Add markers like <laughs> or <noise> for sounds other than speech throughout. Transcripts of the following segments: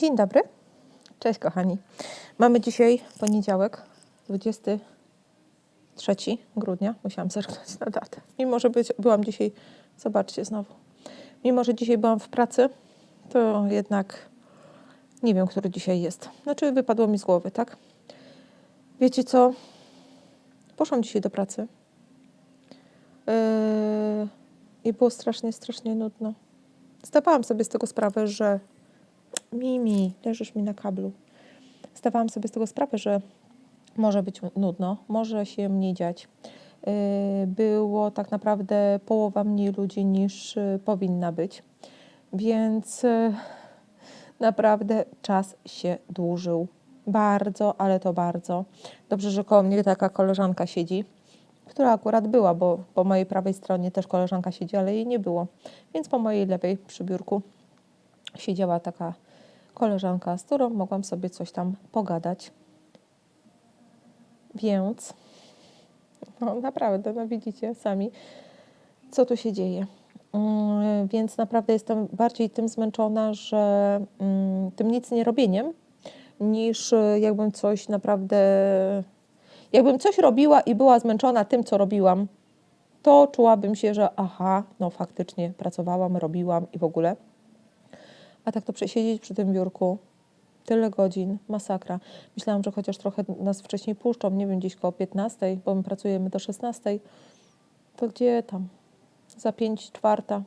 Dzień dobry. Cześć kochani. Mamy dzisiaj poniedziałek, 23 grudnia. Musiałam zerknąć na datę. Mimo, że być, byłam dzisiaj, zobaczcie znowu. Mimo, że dzisiaj byłam w pracy, to jednak nie wiem, który dzisiaj jest. Znaczy wypadło mi z głowy, tak? Wiecie co? Poszłam dzisiaj do pracy. Yy, I było strasznie, strasznie nudno. Zdawałam sobie z tego sprawę, że Mimi, leżysz mi na kablu. Zdawałam sobie z tego sprawę, że może być nudno, może się mniej dziać. Yy, Było tak naprawdę połowa mniej ludzi niż yy, powinna być, więc yy, naprawdę czas się dłużył. Bardzo, ale to bardzo. Dobrze, że koło mnie taka koleżanka siedzi, która akurat była, bo po mojej prawej stronie też koleżanka siedzi, ale jej nie było. Więc po mojej lewej przy biurku siedziała taka koleżanka, z którą mogłam sobie coś tam pogadać. Więc, no naprawdę, no widzicie sami, co tu się dzieje. Mm, Więc naprawdę jestem bardziej tym zmęczona, że mm, tym nic nie robieniem, niż y, jakbym coś naprawdę, jakbym coś robiła i była zmęczona tym, co robiłam, to czułabym się, że aha, no faktycznie pracowałam, robiłam i w ogóle. A tak to przesiedzieć przy tym biurku tyle godzin, masakra. Myślałam, że chociaż trochę nas wcześniej puszczą, nie wiem, gdzieś koło 15, bo my pracujemy do 16. To gdzie tam? Za 5 czwarta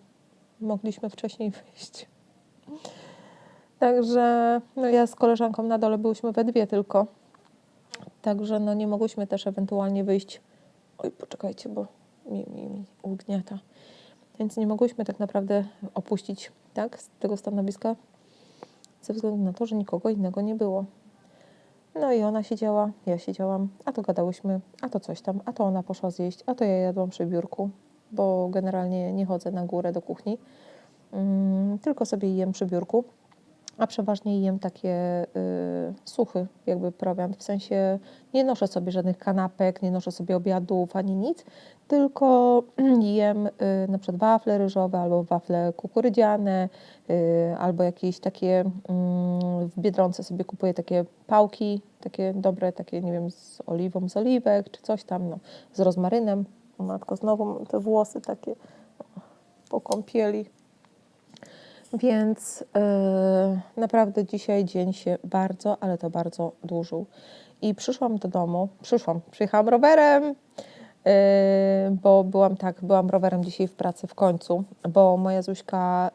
mogliśmy wcześniej <laughs> wyjść. Także no ja z koleżanką na dole byłyśmy we dwie tylko. Także no nie mogłyśmy też ewentualnie wyjść. Oj, poczekajcie, bo mi, mi, mi ugniata. Więc nie mogłyśmy tak naprawdę opuścić tak, z tego stanowiska ze względu na to, że nikogo innego nie było. No i ona siedziała, ja siedziałam, a to gadałyśmy, a to coś tam, a to ona poszła zjeść, a to ja jadłam przy biurku, bo generalnie nie chodzę na górę do kuchni, mm, tylko sobie jem przy biurku, a przeważnie jem takie y, suchy, jakby prowiant, w sensie nie noszę sobie żadnych kanapek, nie noszę sobie obiadów ani nic, tylko <clears throat> jem y, na przykład wafle ryżowe albo wafle kukurydziane, y, albo jakieś takie mm, w Biedronce sobie kupuję takie pałki, takie dobre, takie nie wiem, z oliwą z oliwek czy coś tam, no, z rozmarynem. Matko, znowu te włosy takie po kąpieli. Więc yy, naprawdę dzisiaj dzień się bardzo, ale to bardzo dłużył. I przyszłam do domu, przyszłam, przyjechałam rowerem, yy, bo byłam tak, byłam rowerem dzisiaj w pracy w końcu, bo moja Zuśka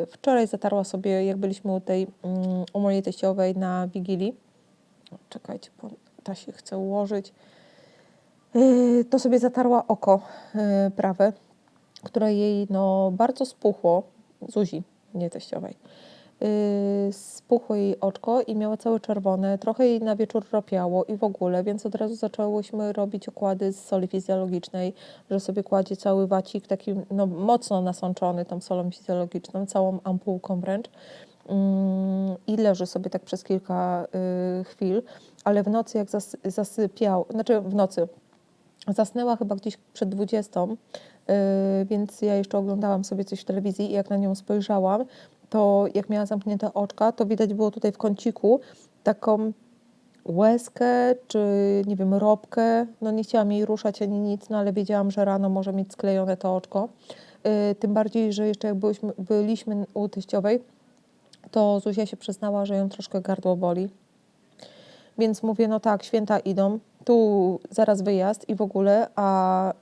yy, wczoraj zatarła sobie, jak byliśmy u tej, mm, u mojej teściowej na Wigilii. Czekajcie, bo ta się chce ułożyć. Yy, to sobie zatarła oko yy, prawe, które jej no, bardzo spuchło, Zuzi, nie teściowej. Yy, spuchło jej oczko i miała całe czerwone, trochę jej na wieczór ropiało i w ogóle, więc od razu zaczęłyśmy robić okłady z soli fizjologicznej, że sobie kładzie cały wacik taki no, mocno nasączony tą solą fizjologiczną, całą ampułką wręcz mm, i leży sobie tak przez kilka y, chwil, ale w nocy jak zas, zasypiał, znaczy w nocy, zasnęła chyba gdzieś przed 20, yy, więc ja jeszcze oglądałam sobie coś w telewizji i jak na nią spojrzałam, to jak miała zamknięte oczka, to widać było tutaj w kąciku taką łezkę, czy nie wiem, robkę. No nie chciałam jej ruszać ani nic, no ale wiedziałam, że rano może mieć sklejone to oczko. Yy, tym bardziej, że jeszcze jak byliśmy, byliśmy u teściowej, to Zuzia się przyznała, że ją troszkę gardło boli. Więc mówię, no tak, święta idą, tu zaraz wyjazd i w ogóle, a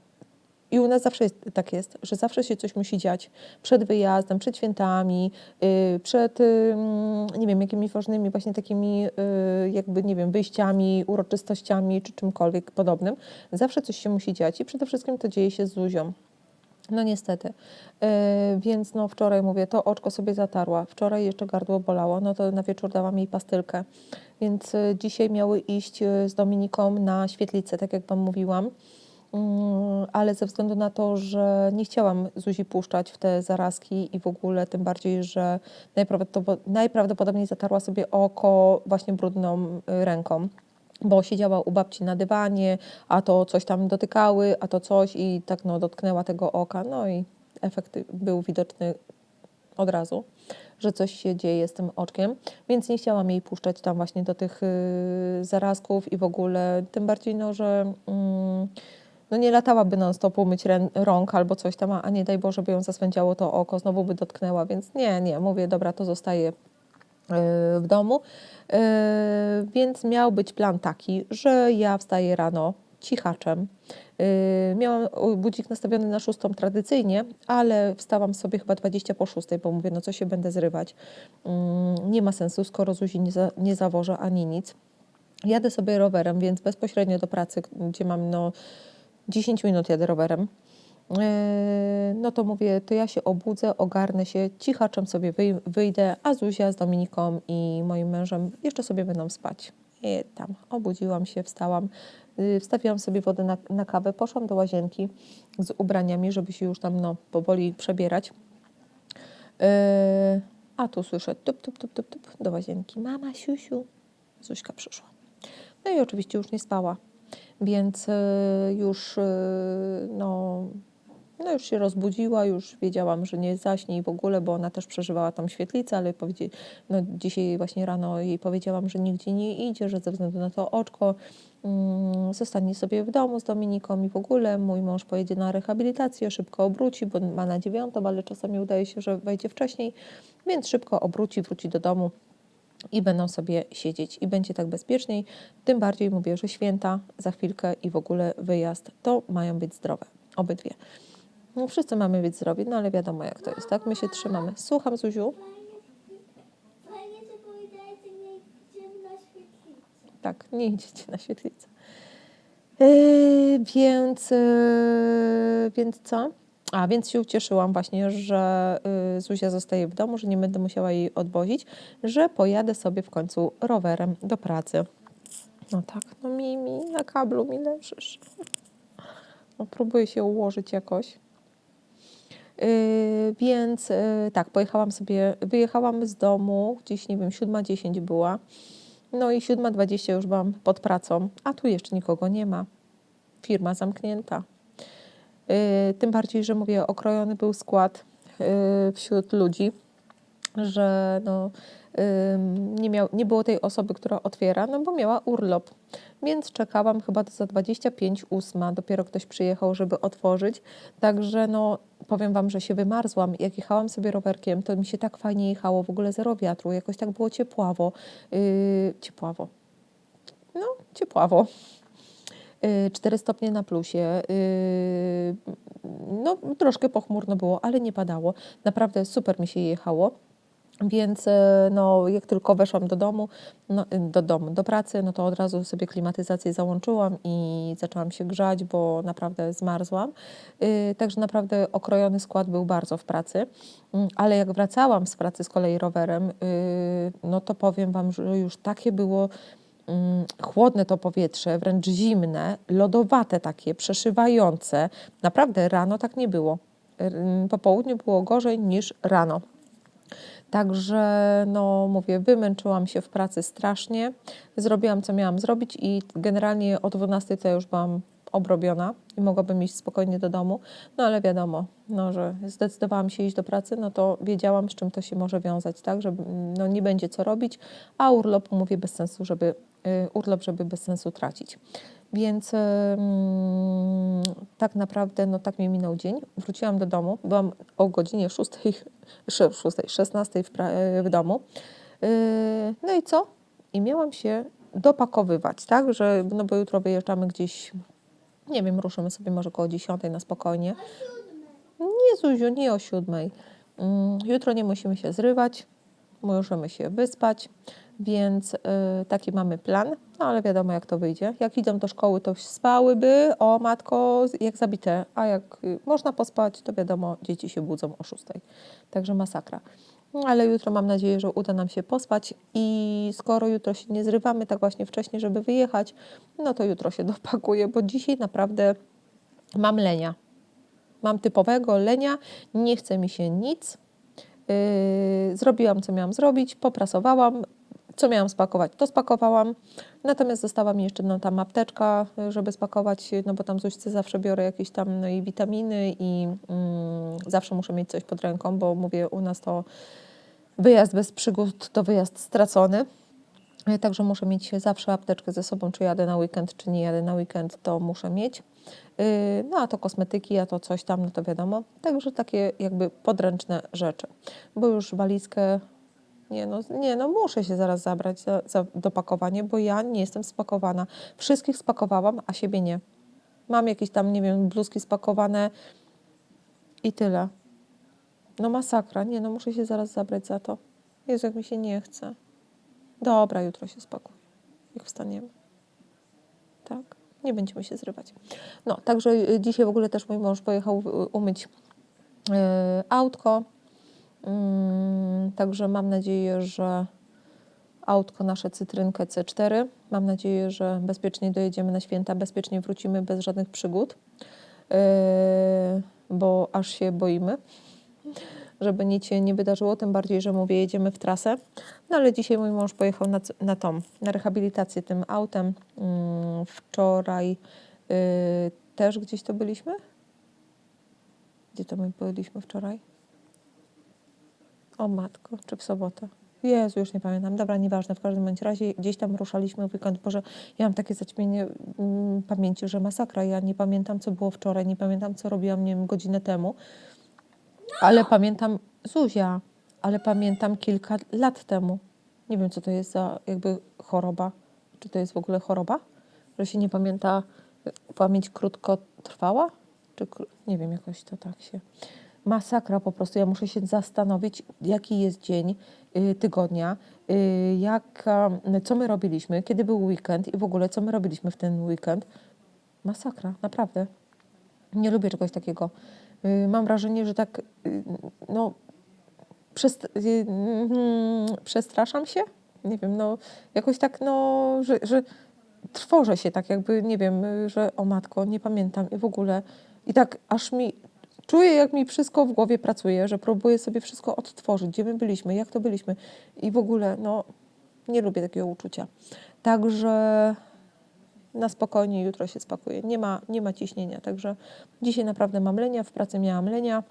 i u nas zawsze jest, tak jest, że zawsze się coś musi dziać przed wyjazdem, przed świętami, yy, przed, yy, nie wiem, jakimiś ważnymi właśnie takimi yy, jakby, nie wiem, wyjściami, uroczystościami czy czymkolwiek podobnym. Zawsze coś się musi dziać i przede wszystkim to dzieje się z Zuzią. No niestety. Yy, więc no wczoraj mówię, to oczko sobie zatarła. Wczoraj jeszcze gardło bolało, no to na wieczór dałam jej pastylkę. Więc y, dzisiaj miały iść y, z Dominiką na świetlicę, tak jak Wam mówiłam. Mm, Ale ze względu na to, że nie chciałam Zuzi puszczać w te zarazki i w ogóle, tym bardziej, że najprawdopod- najprawdopodobniej zatarła sobie oko właśnie brudną y, ręką bo siedziała u babci na dywanie, a to coś tam dotykały, a to coś i tak no dotknęła tego oka, no i efekt był widoczny od razu, że coś się dzieje z tym oczkiem, więc nie chciałam jej puszczać tam właśnie do tych y, zarazków i w ogóle, tym bardziej, no, że mm, no nie latałaby non stop umyć rąk albo coś tam, a nie daj Boże, by ją zaswędziało to oko, znowu by dotknęła, więc nie, nie, mówię, dobra, to zostaje y, w domu. Y, Więc miał być plan taki, że ja wstaję rano cichaczem. Y, Miałam budzik nastawiony na szóstą tradycyjnie, ale wstałam sobie chyba 20 po szóstej, bo mówię, no co się będę zrywać. Mm, Nie ma sensu, skoro Zuzi nie, za, nie zawożę ani nic. Jadę sobie rowerem, więc bezpośrednio do pracy, gdzie mam no 10 minut jadę rowerem. Yy, No to mówię, to ja się obudzę, ogarnę się, cichaczem sobie wyj- wyjdę, a Zuzia z Dominiką i moim mężem jeszcze sobie będą spać. I tam obudziłam się, wstałam, yy, wstawiłam sobie wodę na, na kawę, poszłam do łazienki z ubraniami, żeby się już tam no, powoli przebierać. Yy, a tu słyszę tup, tup, tup, tup, tup do łazienki. Mama, siusiu. Zuśka przyszła. No i oczywiście już nie spała, więc y, już, y, no, no już się rozbudziła, już wiedziałam, że nie zaśnie i w ogóle, bo ona też przeżywała tam świetlicę, ale powiedzie, no, dzisiaj właśnie rano jej powiedziałam, że nigdzie nie idzie, że ze względu na to oczko mm, zostanie sobie w domu z Dominiką i w ogóle mój mąż pojedzie na rehabilitację, szybko obróci, bo ma na dziewiątą, ale czasami udaje się, że wejdzie wcześniej, więc szybko obróci, wróci do domu i będą sobie siedzieć i będzie tak bezpieczniej. Tym bardziej mówię, że święta za chwilkę i w ogóle wyjazd to mają być zdrowe, obydwie. No, wszyscy mamy być zdrowi, no ale wiadomo jak to jest, tak? My się trzymamy. Słucham, Zuziu. Tak, nie idziecie na świetlicę. Yy, więc, yy, więc co? A, więc się ucieszyłam właśnie, że yy, Zuzia zostaje w domu, że nie będę musiała jej odwozić, że pojadę sobie w końcu rowerem do pracy. No tak, no Mimi, na kablu mi leżysz. No, próbuję się ułożyć jakoś. Yy, więc yy, tak, pojechałam sobie, wyjechałam z domu, gdzieś nie wiem, 7.10 była. No i 7.20 już byłam pod pracą, a tu jeszcze nikogo nie ma. Firma zamknięta. Yy, tym bardziej, że mówię, okrojony był skład yy, wśród ludzi, że no, nie, miał, nie było tej osoby, która otwiera, no bo miała urlop. Więc czekałam chyba do za 25 ósma, dopiero ktoś przyjechał, żeby otworzyć. Także no, powiem Wam, że się wymarzłam. Jak jechałam sobie rowerkiem, to mi się tak fajnie jechało, w ogóle zero wiatru, jakoś tak było ciepławo. Yy, ciepławo. No, ciepławo. Yy, 4 stopnie na plusie. Yy, no, troszkę pochmurno było, ale nie padało. Naprawdę super mi się jechało. Więc e, no, jak tylko weszłam do domu, no, y, do domu, do pracy, no to od razu sobie klimatyzację załączyłam i zaczęłam się grzać, bo naprawdę zmarzłam. Yy, Także naprawdę okrojony skład był bardzo w pracy. Mm, Ale jak wracałam z pracy z kolei rowerem, yy, no to powiem Wam, że już takie było chłodne to powietrze, wręcz zimne, lodowate takie, przeszywające. Naprawdę rano tak nie było. R- Po południu było gorzej niż rano. Także, no mówię, wymęczyłam się w pracy strasznie. Zrobiłam, co miałam zrobić i generalnie o 12 to już byłam obrobiona i mogłabym iść spokojnie do domu. No ale wiadomo, no, że zdecydowałam się iść do pracy, no to wiedziałam, z czym to się może wiązać, tak, że no, nie będzie co robić, a urlop, mówię, bez sensu, żeby, y, urlop, żeby bez sensu tracić. Więc tak naprawdę, no tak mi minął dzień. Wróciłam do domu, byłam o godzinie 6, 6 16 w, pra- w domu. Yy, No i co? I miałam się dopakowywać, tak, że, no bo jutro wyjeżdżamy gdzieś, nie wiem, ruszymy sobie może koło 10 na spokojnie. Nie, Zuziu, nie o siódmej. Mm, Jutro nie musimy się zrywać, możemy się wyspać, więc y, taki mamy plan, no ale wiadomo jak to wyjdzie. Jak idą do szkoły, to spałyby, o matko, jak zabite, a jak y, można pospać, to wiadomo, dzieci się budzą o szóstej. Także masakra. No, ale jutro mam nadzieję, że uda nam się pospać i skoro jutro się nie zrywamy tak właśnie wcześnie, żeby wyjechać, no to jutro się <laughs> dopakuję, bo dzisiaj naprawdę mam lenia. Mam typowego lenia, nie chce mi się nic. Yy, zrobiłam, co miałam zrobić, poprasowałam, co miałam spakować, to spakowałam. Natomiast została mi jeszcze no, tam apteczka, y, żeby spakować, no bo tam Zuśce zawsze biorę jakieś tam no, i witaminy i mm, zawsze muszę mieć coś pod ręką, bo mówię, u nas to wyjazd bez przygód to wyjazd stracony. E, Także muszę mieć zawsze apteczkę ze sobą, czy jadę na weekend, czy nie jadę na weekend, to muszę mieć. Yy, No a to kosmetyki, a to coś tam, no to wiadomo. Także takie jakby podręczne rzeczy. Bo już walizkę, nie no, nie no muszę się zaraz zabrać za, za dopakowanie, bo ja nie jestem spakowana. Wszystkich spakowałam, a siebie nie. Mam jakieś tam, nie wiem, bluzki spakowane i tyle. No masakra, nie no, muszę się zaraz zabrać za to. Jezu, jak mi się nie chce. Dobra, jutro się spakuję, jak wstaniemy. Tak, nie będziemy się zrywać. No, także y, dzisiaj w ogóle też mój mąż pojechał y, umyć y, autko. Mm, Także mam nadzieję, że autko nasze cytrynkę C4. Mam nadzieję, że bezpiecznie dojedziemy na święta, bezpiecznie wrócimy bez żadnych przygód, bo aż się boimy, żeby nic się nie wydarzyło, tym bardziej, że mówię, jedziemy w trasę. No ale dzisiaj mój mąż pojechał na, na tą, na rehabilitację tym autem. Mm, Wczoraj yy, też gdzieś to byliśmy? Gdzie to my byliśmy wczoraj? O matko, czy w sobotę? Jezu, już nie pamiętam. Dobra, nieważne. W każdym bądź razie gdzieś tam ruszaliśmy w weekend. Boże, ja mam takie zaćmienie mm, pamięci, że masakra. Ja nie pamiętam, co było wczoraj, nie pamiętam, co robiłam, nie wiem, godzinę temu. Ale pamiętam, Zuzia, ale pamiętam kilka lat temu. Nie wiem, co to jest za jakby choroba. Czy to jest w ogóle choroba? Że się nie pamięta, pamięć krótko trwała? Czy, kró- nie wiem, jakoś to tak się... Masakra po prostu. Ja muszę się zastanowić, jaki jest dzień y, tygodnia, y, jak, co my robiliśmy, kiedy był weekend i w ogóle co my robiliśmy w ten weekend. Masakra, naprawdę. Nie lubię czegoś takiego. Y, Mam wrażenie, że tak, y, no, przest, y, mm, przestraszam się. Nie wiem, no, jakoś tak, no, że, że trwożę się tak jakby, nie wiem, że o matko, nie pamiętam i w ogóle. I tak aż mi, czuję jak mi wszystko w głowie pracuje, że próbuję sobie wszystko odtworzyć, gdzie my byliśmy, jak to byliśmy i w ogóle, no, nie lubię takiego uczucia. Także na spokojnie jutro się spakuję. Nie ma, nie ma ciśnienia, także dzisiaj naprawdę mam lenia, w pracy miałam lenia,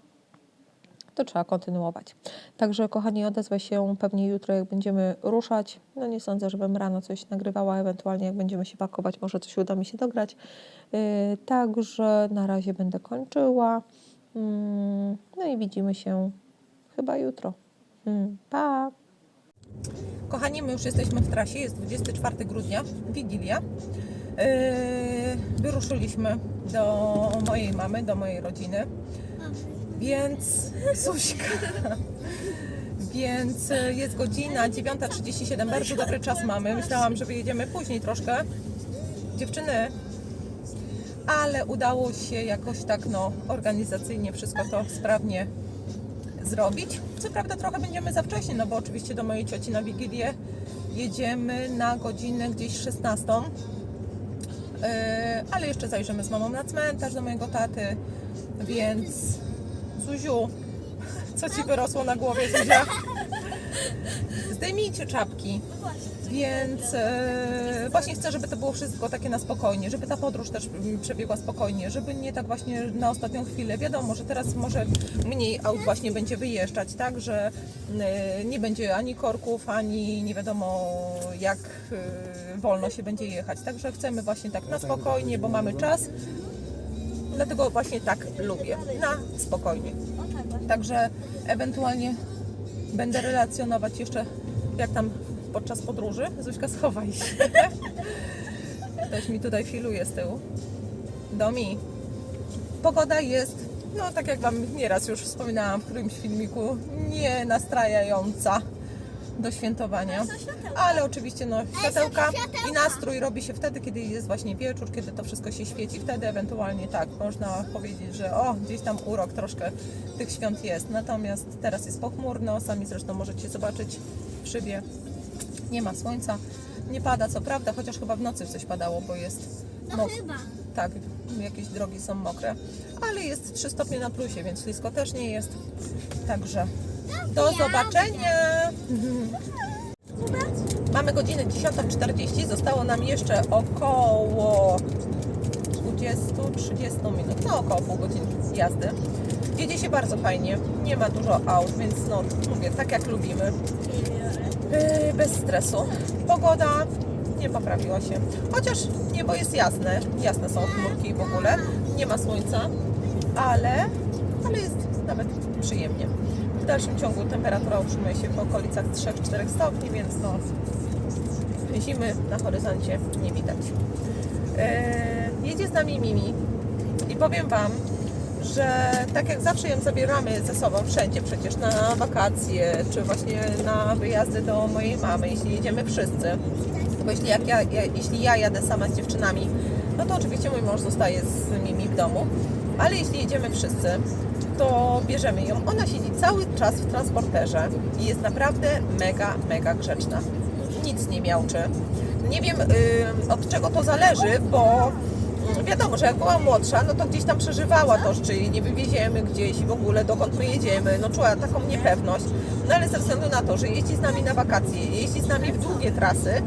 to trzeba kontynuować. Także kochani, odezwę się pewnie jutro, jak będziemy ruszać. No nie sądzę, żebym rano coś nagrywała, ewentualnie jak będziemy się pakować, może coś uda mi się dograć. Yy, także na razie będę kończyła. Mm, no i widzimy się chyba jutro. Mm, pa! Kochani, my już jesteśmy w trasie, jest 24 grudnia, Wigilia. Yy, wyruszyliśmy do mojej mamy, do mojej rodziny. Więc Zuśka. Więc jest godzina 9.37, bardzo dobry czas mamy. Myślałam, że wyjedziemy później troszkę. Dziewczyny, ale udało się jakoś tak no organizacyjnie wszystko to sprawnie zrobić. Co prawda trochę będziemy za wcześnie, no bo oczywiście do mojej cioci na Wigilię jedziemy na godzinę gdzieś 16. Yy, ale jeszcze zajrzymy z mamą na cmentarz do mojego taty, więc Zuziu, co ci wyrosło na głowie, Zuzia? Zdejmijcie czapki. Więc e, właśnie chcę, żeby to było wszystko takie na spokojnie, żeby ta podróż też przebiegła spokojnie, żeby nie tak właśnie na ostatnią chwilę. Wiadomo, że teraz może mniej aut właśnie będzie wyjeżdżać, tak, że e, nie będzie ani korków, ani nie wiadomo jak e, wolno się będzie jechać. Także chcemy właśnie tak na spokojnie, bo mamy czas. Dlatego właśnie tak lubię, na spokojnie. Także ewentualnie będę relacjonować jeszcze, jak tam podczas podróży. Zuśka, schowaj się. Ktoś mi tutaj filuje z tyłu. Domi. Pogoda jest, no tak jak Wam nieraz już wspominałam w którymś filmiku, nie nastrajająca do świętowania. Ale oczywiście no, światełka i nastrój robi się wtedy, kiedy jest właśnie wieczór, kiedy to wszystko się świeci. Wtedy ewentualnie tak, można powiedzieć, że o, gdzieś tam urok troszkę tych świąt jest. Natomiast teraz jest pochmurno, sami zresztą możecie zobaczyć w szybie. Nie ma słońca, nie pada co prawda, chociaż chyba w nocy coś padało, bo jest No chyba. tak, jakieś drogi są mokre, ale jest 3 stopnie na plusie, więc ślisko też nie jest. Także do zobaczenia! Mamy godzinę 10.40, zostało nam jeszcze około 20-30 minut, no około pół godziny jazdy. Jedzie się bardzo fajnie, nie ma dużo aut, więc no mówię, tak jak lubimy. Yy, bez stresu. Pogoda nie poprawiła się. Chociaż niebo jest jasne, jasne są chmurki w ogóle, nie ma słońca, ale, ale jest nawet przyjemnie. W dalszym ciągu temperatura utrzymuje się w okolicach 3-4 stopni, więc no zimy na horyzoncie nie widać. Yy, jedzie z nami Mimi i powiem Wam, że tak jak zawsze ją zabieramy ze sobą wszędzie, przecież na wakacje, czy właśnie na wyjazdy do mojej mamy, jeśli jedziemy wszyscy, bo jeśli, jak ja, ja, jeśli ja jadę sama z dziewczynami, no to oczywiście mój mąż zostaje z nimi w domu, ale jeśli jedziemy wszyscy, to bierzemy ją. Ona siedzi cały czas w transporterze i jest naprawdę mega, mega grzeczna. Nic nie miałczy. Nie wiem od czego to zależy, bo mm, wiadomo, że jak była młodsza, no to gdzieś tam przeżywała to, czy nie wywieziemy gdzieś i w ogóle dokąd my jedziemy, no czuła taką niepewność. No ale ze względu na to, że jeździ z nami na wakacje, jeździ z nami w długie trasy,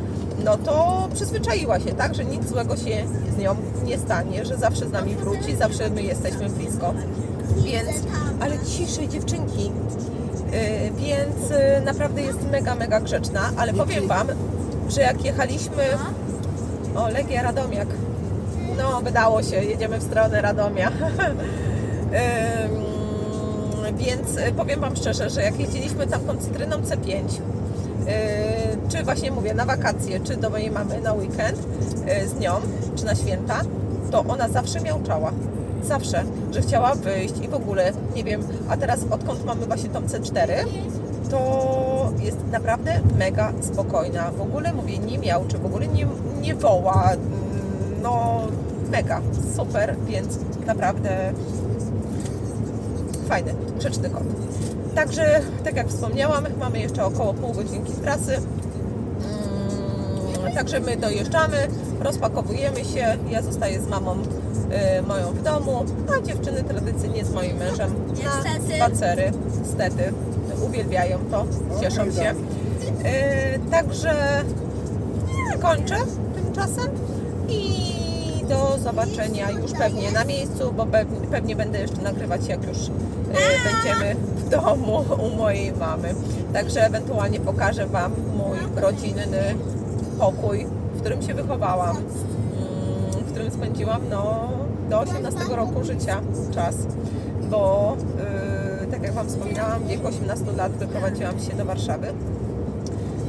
no to przyzwyczaiła się, tak, że nic złego się z nią nie stanie, że zawsze z nami wróci, zawsze my jesteśmy blisko. Więc, ale ciszej dziewczynki. Yy, więc yy, naprawdę jest mega, mega grzeczna, ale powiem Wam, że jak jechaliśmy, o Legia Radomiak, no wydało się, jedziemy w stronę Radomia. <laughs> Więc y, powiem Wam szczerze, że jak jeździliśmy tam tą cytryną C5, yy, czy właśnie mówię na wakacje, czy do mojej mamy na weekend yy, z nią, czy na święta, to ona zawsze miałczała. Zawsze, że chciała wyjść i w ogóle, nie wiem, a teraz odkąd mamy właśnie tą C4, to jest naprawdę mega spokojna. W ogóle mówię, nie miałczy, w ogóle nie, nie woła. mm, No, mega, super, więc naprawdę fajny, grzeczny kot. Także, tak jak wspomniałam, mamy jeszcze około pół godzinki trasy. Mm, Także my dojeżdżamy, rozpakowujemy się. Ja zostaję z mamą y, moją w domu, a dziewczyny tradycyjnie z moim mężem na Niestety. spacery. Niestety, uwielbiają to, cieszą się. Y, Także kończę tymczasem i do zobaczenia już pewnie na miejscu, bo pewnie, pewnie będę jeszcze nagrywać jak już y, będziemy w domu u mojej mamy. Także ewentualnie pokażę Wam mój rodzinny pokój, w którym się wychowałam, spędziłam no, do 18 roku życia czas, bo y, tak jak Wam wspominałam, w wieku 18 lat wyprowadziłam się do Warszawy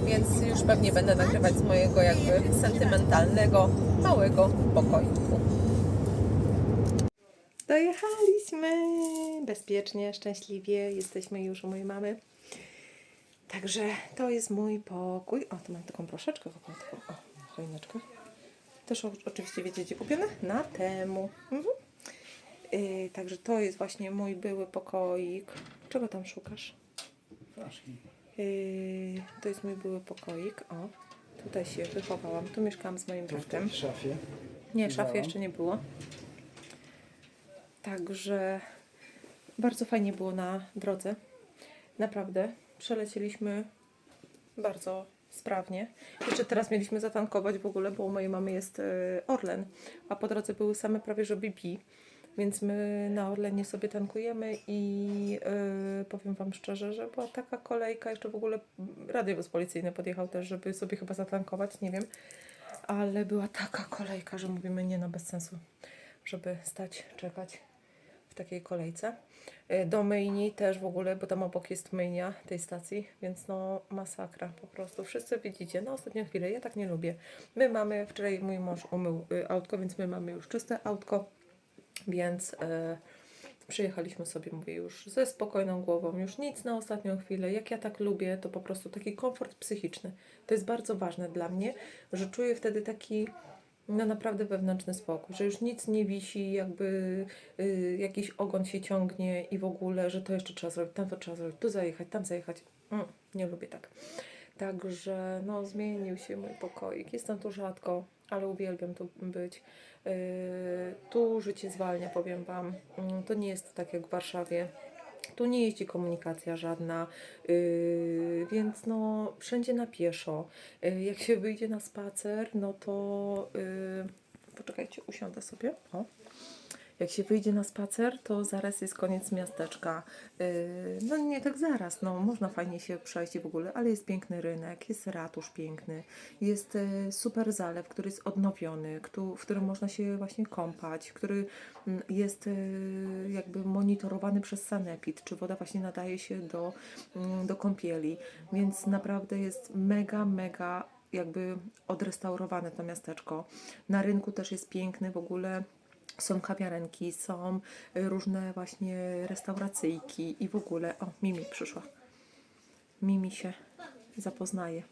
więc już pewnie będę nagrywać z mojego jakby sentymentalnego, małego pokoiku. Dojechaliśmy bezpiecznie, szczęśliwie, jesteśmy już u mojej mamy. Także to jest mój pokój. O, tu mam taką proszeczkę wokół taką, o, choineczkę. Też oczywiście wiecie, gdzie kupione? Na temu. Mhm. Yy, także to jest właśnie mój były pokoik. Czego tam szukasz? Yy, to jest mój były pokoik. O, tutaj się wychowałam. Tu mieszkałam z moim bratem. w szafie. Nie, szafy jeszcze nie było. Także bardzo fajnie było na drodze. Naprawdę. Przelecieliśmy bardzo sprawnie. Jeszcze teraz mieliśmy zatankować w ogóle, bo u mojej mamy jest e, Orlen, a po drodze były same prawie że BP. Więc my na Orlenie sobie tankujemy i e, powiem Wam szczerze, że była taka kolejka, jeszcze w ogóle radiowóz policyjny podjechał też, żeby sobie chyba zatankować, nie wiem ale była taka kolejka, że mówimy nie no bez sensu, żeby stać, czekać takiej kolejce. Y, Do myjni też w ogóle, bo tam obok jest myjnia tej stacji, więc no masakra po prostu. Wszyscy widzicie, na ostatnią chwilę, ja tak nie lubię. My mamy, wczoraj mój mąż umył y, autko, więc my mamy już czyste autko, więc e, przyjechaliśmy sobie, mówię, już ze spokojną głową, już nic na ostatnią chwilę. Jak ja tak lubię, to po prostu taki komfort psychiczny. To jest bardzo ważne dla mnie, że czuję wtedy taki no naprawdę wewnętrzny spokój, że już nic nie wisi, jakby y, jakiś ogon się ciągnie i w ogóle, że to jeszcze trzeba zrobić, tam to trzeba zrobić, tu zajechać, tam zajechać. Mm, nie lubię tak. Także no, zmienił się mój pokoik. Jestem tu rzadko, ale uwielbiam tu być. Yy, tu życie zwalnia, powiem Wam. Mm, To nie jest tak jak w Warszawie. Tu nie jeździ komunikacja żadna, yy, więc no wszędzie na pieszo. Yy, jak się wyjdzie na spacer, no to yy, poczekajcie, usiądę sobie. O. Jak się wyjdzie na spacer, to zaraz jest koniec miasteczka. Yy, No nie tak zaraz, no można fajnie się przejść i w ogóle, ale jest piękny rynek, jest ratusz piękny, jest e, super zalew, który jest odnowiony, w którym można się właśnie kąpać, który mm, jest e, jakby monitorowany przez sanepid, czy woda właśnie nadaje się do, mm, do kąpieli, więc naprawdę jest mega, mega jakby odrestaurowane to miasteczko. Na rynku też jest piękny w ogóle. Są kawiarenki, są y, różne właśnie restauracyjki i w ogóle. O, Mimi przyszła. Mimi się zapoznaje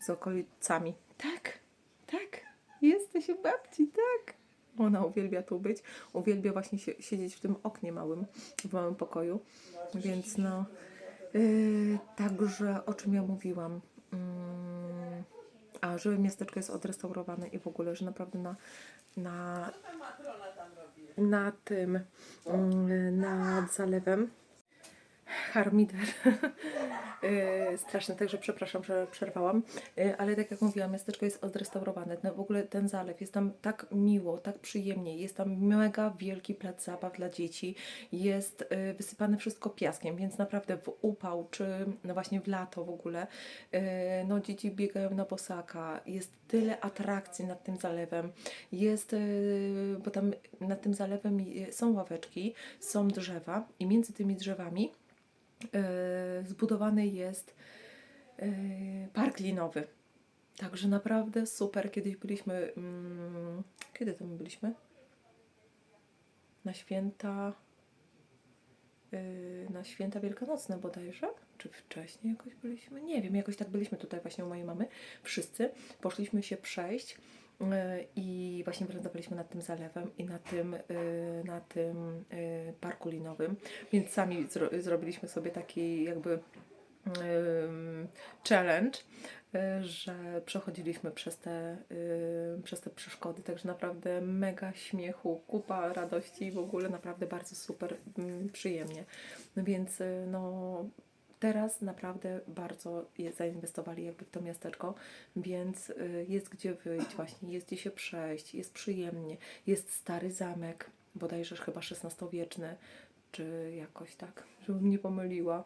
z okolicami. Tak, tak, jesteś u babci, tak. Ona uwielbia tu być. Uwielbia właśnie siedzieć w tym oknie małym, w małym pokoju. Więc no, yy, także o czym ja mówiłam. Mm, a, że miasteczko jest odrestaurowane i w ogóle, że naprawdę na, na, na tym, mm, nad zalewem harmider. <laughs> Yy, Straszne, także przepraszam, że przerwałam. Yy, Ale tak jak mówiłam, miasteczko jest odrestaurowane. No, w ogóle ten zalew jest tam tak miło, tak przyjemnie. Jest tam mega wielki plac zabaw dla dzieci. Jest yy, wysypane wszystko piaskiem, więc naprawdę w upał, czy no właśnie w lato w ogóle, no dzieci biegają na bosaka. Jest tyle atrakcji nad tym zalewem. Jest, bo tam nad tym zalewem są ławeczki, są drzewa i między tymi drzewami zbudowany jest e, park linowy. Także naprawdę super. Kiedyś byliśmy. Mm, kiedy to my byliśmy? Na święta. e, Na święta wielkanocne bodajże? Czy wcześniej jakoś byliśmy? Nie wiem, jakoś tak byliśmy tutaj właśnie u mojej mamy. Wszyscy poszliśmy się przejść e, i właśnie wylądowaliśmy nad tym zalewem i na tym, e, na tym e, parku linowym. Więc sami zro zrobiliśmy sobie taki jakby challenge, że przechodziliśmy przez te, przez te przeszkody, także naprawdę mega śmiechu, kupa radości i w ogóle naprawdę bardzo super mm, przyjemnie. No więc no teraz naprawdę bardzo zainwestowali jakby w to miasteczko, więc y, jest gdzie wyjść właśnie, jest gdzie się przejść, jest przyjemnie, jest stary zamek, bodajże chyba XVI-wieczny, czy jakoś tak, żebym nie pomyliła.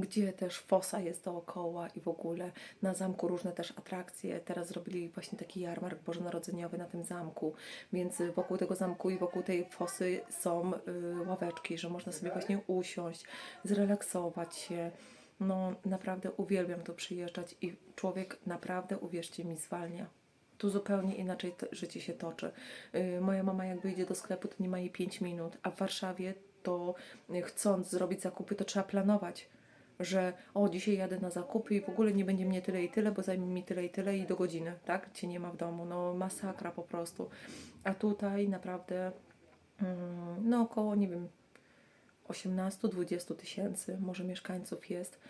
Gdzie też fosa jest dookoła i w ogóle na zamku różne też atrakcje. Teraz zrobili właśnie taki jarmark bożonarodzeniowy na tym zamku, więc wokół tego zamku i wokół tej fosy są y, ławeczki, że można sobie właśnie usiąść, zrelaksować się. No naprawdę uwielbiam tu przyjeżdżać i człowiek naprawdę, uwierzcie mi, zwalnia. Tu zupełnie inaczej życie się toczy. Yy, moja mama jak wyjdzie do sklepu, to nie ma jej 5 minut, a w Warszawie to y, chcąc zrobić zakupy, to trzeba planować, że o, dzisiaj jadę na zakupy i w ogóle nie będzie mnie tyle i tyle, bo zajmie mi tyle i tyle i do godziny, tak? Cię nie ma w domu. No masakra po prostu. A tutaj naprawdę mm, no około, nie wiem, 18-20 tysięcy może mieszkańców jest,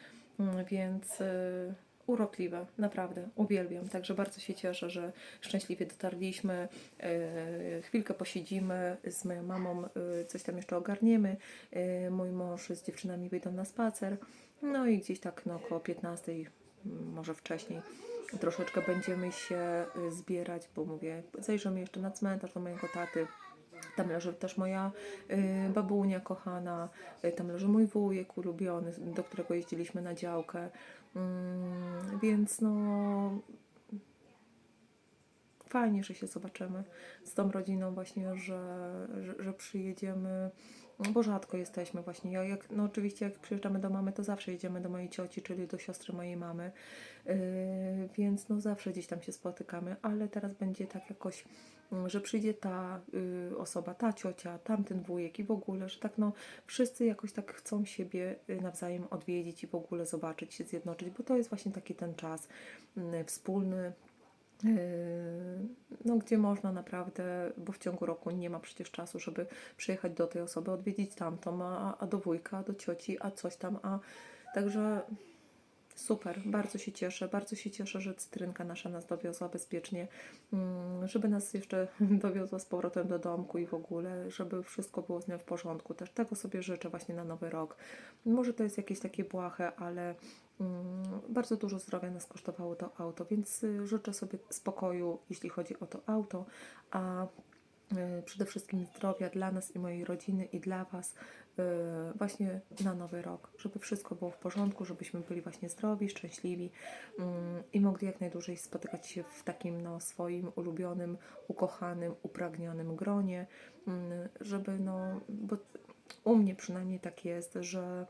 Mm, więc y, urokliwe, naprawdę, uwielbiam. Także bardzo się cieszę, że szczęśliwie dotarliśmy, y, chwilkę posiedzimy z moją mamą, y, coś tam jeszcze ogarniemy, mój mąż z dziewczynami wyjdą na spacer, no i gdzieś tak no, około 15, mm, może wcześniej, troszeczkę będziemy się y, zbierać, bo mówię, zajrzymy jeszcze na cmentarz do mojego taty, tam leży też moja y, babunia kochana, y, tam leży mój wujek ulubiony, do którego jeździliśmy na działkę. Mm, więc no fajnie, że się zobaczymy z tą rodziną właśnie, że, że, że przyjedziemy, no bo rzadko jesteśmy właśnie. Ja jak, no oczywiście jak przyjeżdżamy do mamy, to zawsze jedziemy do mojej cioci, czyli do siostry mojej mamy, yy, więc no zawsze gdzieś tam się spotykamy, ale teraz będzie tak jakoś, mm, że przyjdzie ta y, osoba, ta ciocia, tamten wujek i w ogóle, że tak no wszyscy jakoś tak chcą siebie y, nawzajem odwiedzić i w ogóle zobaczyć się, zjednoczyć, bo to jest właśnie taki ten czas y, wspólny, Yy, no, gdzie można naprawdę, bo w ciągu roku nie ma przecież czasu, żeby przyjechać do tej osoby, odwiedzić tamtą, a, a do wujka, do cioci, a coś tam, a także super, bardzo się cieszę, bardzo się cieszę, że cytrynka nasza nas dowiozła bezpiecznie, mm, żeby nas jeszcze <laughs> dowiozła z powrotem do domku i w ogóle, żeby wszystko było z nią w porządku. Też tego sobie życzę właśnie na nowy rok. Może to jest jakieś takie błahe, ale mm, bardzo dużo zdrowia nas kosztowało to auto, więc y, życzę sobie spokoju, jeśli chodzi o to auto, a przede wszystkim zdrowia dla nas i mojej rodziny i dla Was e, właśnie na nowy rok, żeby wszystko było w porządku, żebyśmy byli właśnie zdrowi, szczęśliwi mm, i mogli jak najdłużej spotykać się w takim no, swoim ulubionym, ukochanym, upragnionym gronie, mm, żeby no, bo u mnie przynajmniej tak jest, że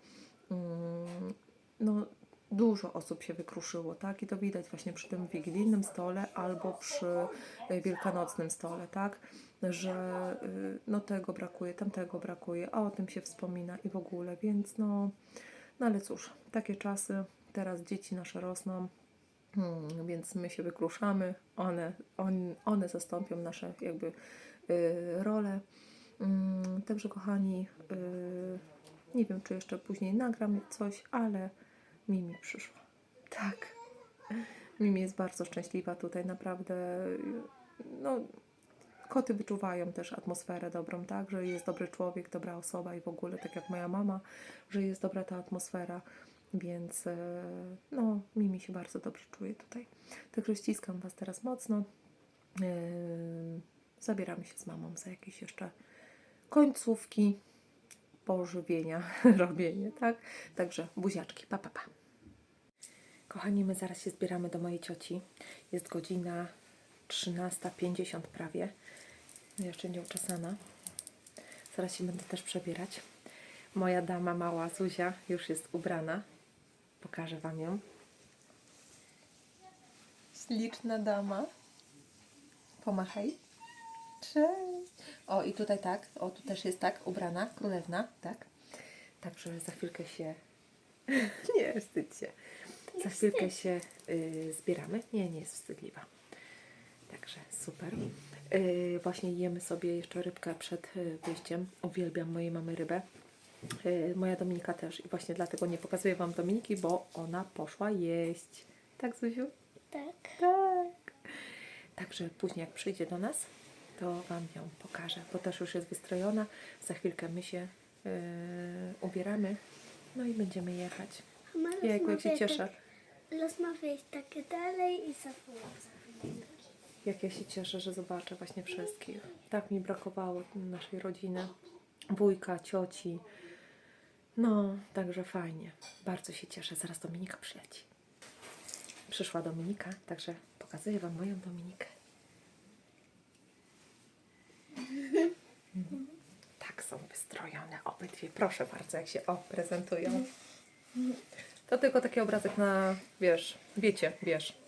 mm, no, dużo osób się wykruszyło, tak? I to widać właśnie przy tym wigilijnym stole albo przy y, wielkanocnym stole, tak? Że y, no tego brakuje, tamtego brakuje, a o tym się wspomina i w ogóle, więc no, no ale cóż, takie czasy, teraz dzieci nasze rosną, Hmm, więc my się wykruszamy, one, on, one zastąpią nasze jakby y, role. Mm, także kochani, y, nie wiem czy jeszcze później nagram coś, ale Mimi przyszła. Tak. Mimi jest bardzo szczęśliwa tutaj, naprawdę. No, koty wyczuwają też atmosferę dobrą, tak? Że jest dobry człowiek, dobra osoba i w ogóle, tak jak moja mama, że jest dobra ta atmosfera. Więc e, no, Mimi się bardzo dobrze czuje tutaj. Także ściskam Was teraz mocno. E, Zabieramy się z mamą za jakieś jeszcze końcówki pożywienia, <laughs> robienie, tak? Także buziaczki, pa, pa, pa. Kochani, my zaraz się zbieramy do mojej cioci. Jest godzina 13.50 prawie. Jeszcze nie uczesana. Zaraz się będę też przebierać. Moja dama mała Zuzia już jest ubrana. Pokażę Wam ją. Śliczna dama. Pomachaj. Cześć. O, i tutaj tak. O, tu też jest tak ubrana. Królewna, tak. Także za chwilkę się... <laughs> nie, wstydź się. Za chwilkę się y, zbieramy. Nie, nie jest wstydliwa. Także super. Y, właśnie jemy sobie jeszcze rybkę przed y, wyjściem. Uwielbiam mojej mamy rybę. Y, moja Dominika też. I właśnie dlatego nie pokazuję Wam Dominiki, bo ona poszła jeść. Tak, Zuziu? Tak. Tak. Także później jak przyjdzie do nas, to Wam ją pokażę, bo też już jest wystrojona. Za chwilkę my się yy, ubieramy, no i będziemy jechać. Mama Jejku, jak się cieszę. Tak, rozmawiać takie dalej i zawołać. Jak ja się cieszę, że zobaczę właśnie wszystkich. Tak mi brakowało naszej rodziny, wujka, cioci. No, także fajnie. Bardzo się cieszę. Zaraz Dominika przyleci. Przyszła Dominika, także pokazuję Wam moją Dominikę. Mhm. Tak są wystrojone obydwie. Proszę bardzo, jak się o prezentują. To tylko taki obrazek na, wiesz, wiecie, wiesz,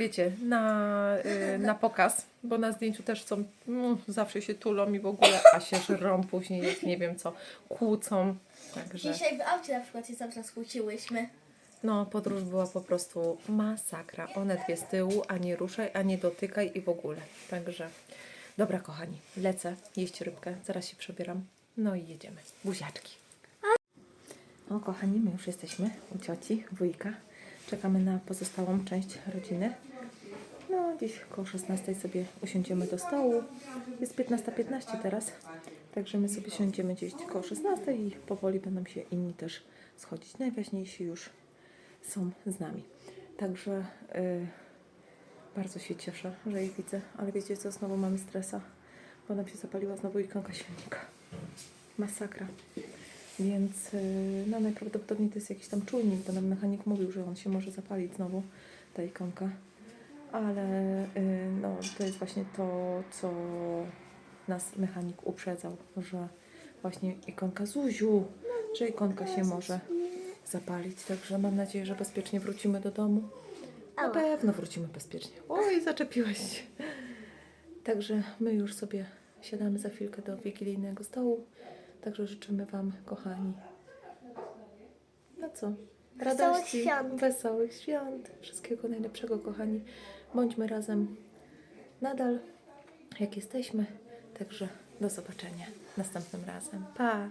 wiecie, na, y, na pokaz, bo na zdjęciu też są, mm, zawsze się tulą i w ogóle, a się żrą później, jak nie wiem co, kłócą. Także, Dzisiaj w aucie na przykład się cały czas kłóciłyśmy. no, podróż była po prostu masakra. One dwie z tyłu, a nie ruszaj, a nie dotykaj i w ogóle. Także, dobra kochani, lecę jeść rybkę, zaraz się przebieram, no i jedziemy. Buziaczki. O, kochani, my już jesteśmy u cioci, wujka. Czekamy na pozostałą część rodziny. Gdzieś koło 16 sobie usiądziemy do stołu. Jest 15.15 teraz, także my sobie siądziemy gdzieś koło 16 i powoli będą się inni też schodzić. Najważniejsi już są z nami. Także y, bardzo się cieszę, że ich widzę, ale wiecie co, znowu mamy stresa, bo nam się zapaliła znowu ikonka silnika. Masakra. Więc y, no, najprawdopodobniej to jest jakiś tam czujnik, bo nam mechanik mówił, że on się może zapalić znowu, ta ikonka. Ale y, no, to jest właśnie to, co nas mechanik uprzedzał, że właśnie ikonka Zuziu, że ikonka się może zapalić. Także mam nadzieję, że bezpiecznie wrócimy do domu. Na pewno wrócimy bezpiecznie. Oj, zaczepiłeś się. Także my już sobie siadamy za chwilkę do wigilijnego stołu. Także życzymy Wam, kochani, no co? Wesołych Radości, świąt. wesołych świąt, wszystkiego najlepszego, kochani. Bądźmy razem nadal, jak jesteśmy. Także do zobaczenia następnym razem. Pa!